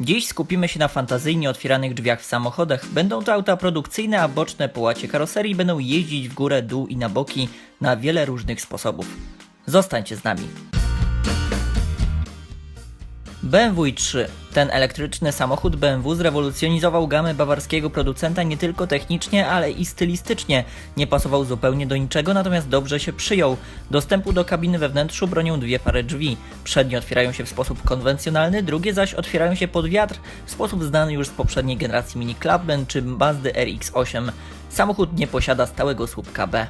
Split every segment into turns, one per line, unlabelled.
Dziś skupimy się na fantazyjnie otwieranych drzwiach w samochodach. Będą to auta produkcyjne, a boczne połacie karoserii będą jeździć w górę, dół i na boki na wiele różnych sposobów. Zostańcie z nami. BMW i3. Ten elektryczny samochód BMW zrewolucjonizował gamę bawarskiego producenta nie tylko technicznie, ale i stylistycznie. Nie pasował zupełnie do niczego, natomiast dobrze się przyjął. Dostępu do kabiny we wnętrzu bronią dwie pary drzwi. Przednie otwierają się w sposób konwencjonalny, drugie zaś otwierają się pod wiatr w sposób znany już z poprzedniej generacji Mini Clubman czy Mazdy RX-8. Samochód nie posiada stałego słupka B.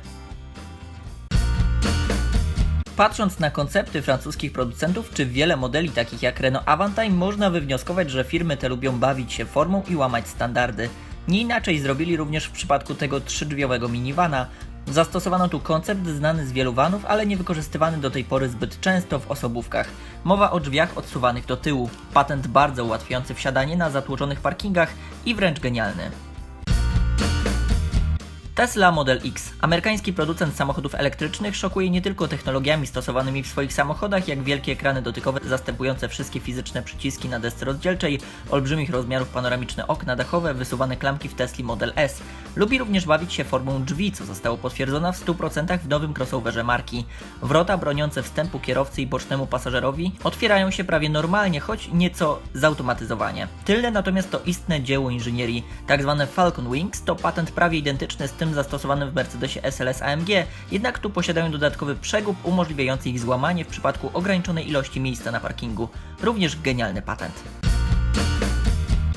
Patrząc na koncepty francuskich producentów czy wiele modeli takich jak Renault Avantime, można wywnioskować, że firmy te lubią bawić się formą i łamać standardy. Nie inaczej zrobili również w przypadku tego trzydrzwiowego minivana. Zastosowano tu koncept znany z wielu vanów, ale nie wykorzystywany do tej pory zbyt często w osobówkach. Mowa o drzwiach odsuwanych do tyłu. Patent bardzo ułatwiający wsiadanie na zatłoczonych parkingach i wręcz genialny. Tesla Model X, amerykański producent samochodów elektrycznych, szokuje nie tylko technologiami stosowanymi w swoich samochodach, jak wielkie ekrany dotykowe zastępujące wszystkie fizyczne przyciski na desce rozdzielczej, olbrzymich rozmiarów panoramiczne okna dachowe, wysuwane klamki w Tesli Model S. Lubi również bawić się formą drzwi, co zostało potwierdzone w 100% w nowym crossoverze marki. Wrota broniące wstępu kierowcy i bocznemu pasażerowi otwierają się prawie normalnie, choć nieco zautomatyzowanie. Tylne natomiast to istne dzieło inżynierii. Tak zwane Falcon Wings to patent prawie identyczny z tym zastosowanym w Mercedesie SLS AMG, jednak tu posiadają dodatkowy przegub umożliwiający ich złamanie w przypadku ograniczonej ilości miejsca na parkingu. Również genialny patent.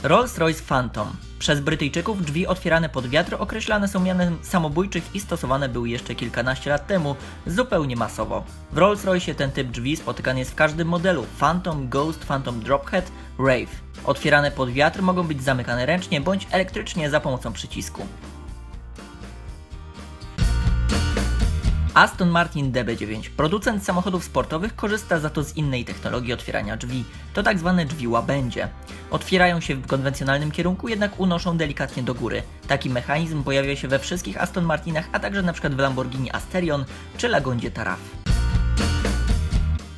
Rolls-Royce Phantom. Przez Brytyjczyków drzwi otwierane pod wiatr określane są mianem samobójczych i stosowane były jeszcze kilkanaście lat temu zupełnie masowo. W Rolls-Royce ten typ drzwi spotykany jest w każdym modelu Phantom, Ghost, Phantom Drophead, Rave. Otwierane pod wiatr mogą być zamykane ręcznie bądź elektrycznie za pomocą przycisku. Aston Martin DB9. Producent samochodów sportowych korzysta za to z innej technologii otwierania drzwi. To tak zwane drzwi łabędzie. Otwierają się w konwencjonalnym kierunku, jednak unoszą delikatnie do góry. Taki mechanizm pojawia się we wszystkich Aston Martinach, a także np. w Lamborghini Asterion czy Lagondzie Taraf.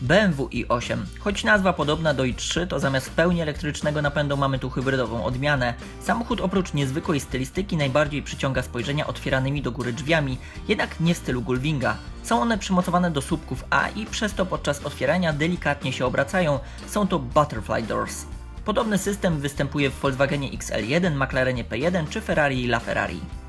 BMW i8. Choć nazwa podobna do i3, to zamiast pełni elektrycznego napędu mamy tu hybrydową odmianę. Samochód oprócz niezwykłej stylistyki najbardziej przyciąga spojrzenia otwieranymi do góry drzwiami, jednak nie w stylu Gullwinga. Są one przymocowane do słupków A i przez to podczas otwierania delikatnie się obracają. Są to Butterfly Doors. Podobny system występuje w Volkswagenie XL1, McLarenie P1 czy Ferrari LaFerrari.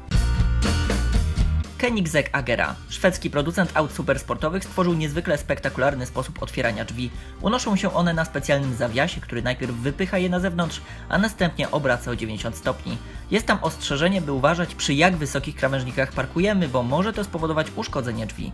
Koenigsegg Agera, szwedzki producent aut supersportowych, stworzył niezwykle spektakularny sposób otwierania drzwi. Unoszą się one na specjalnym zawiasie, który najpierw wypycha je na zewnątrz, a następnie obraca o 90 stopni. Jest tam ostrzeżenie, by uważać przy jak wysokich krawężnikach parkujemy, bo może to spowodować uszkodzenie drzwi.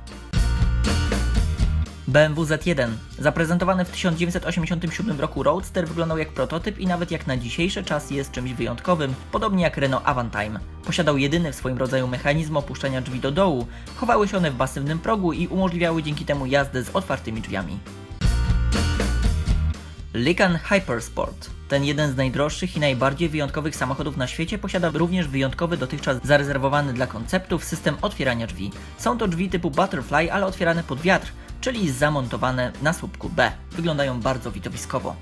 BMW Z1. Zaprezentowany w 1987 roku Roadster wyglądał jak prototyp i nawet jak na dzisiejszy czas jest czymś wyjątkowym, podobnie jak Renault Avantime. Posiadał jedyny w swoim rodzaju mechanizm opuszczania drzwi do dołu. Chowały się one w masywnym progu i umożliwiały dzięki temu jazdę z otwartymi drzwiami. Lykan Hypersport. Ten jeden z najdroższych i najbardziej wyjątkowych samochodów na świecie posiada również wyjątkowy dotychczas zarezerwowany dla konceptów system otwierania drzwi. Są to drzwi typu Butterfly, ale otwierane pod wiatr, czyli zamontowane na słupku B. Wyglądają bardzo widowiskowo.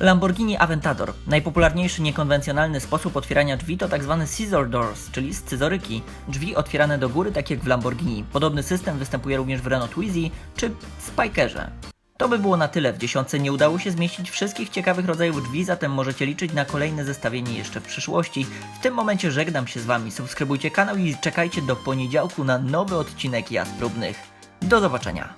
Lamborghini Aventador. Najpopularniejszy niekonwencjonalny sposób otwierania drzwi to tzw. scissor doors, czyli scyzoryki. Drzwi otwierane do góry, tak jak w Lamborghini. Podobny system występuje również w Renault Twizy czy Spikerze. To by było na tyle. W dziesiątce nie udało się zmieścić wszystkich ciekawych rodzajów drzwi, zatem możecie liczyć na kolejne zestawienie jeszcze w przyszłości. W tym momencie żegnam się z Wami. Subskrybujcie kanał i czekajcie do poniedziałku na nowy odcinek Jazd Próbnych. Do zobaczenia.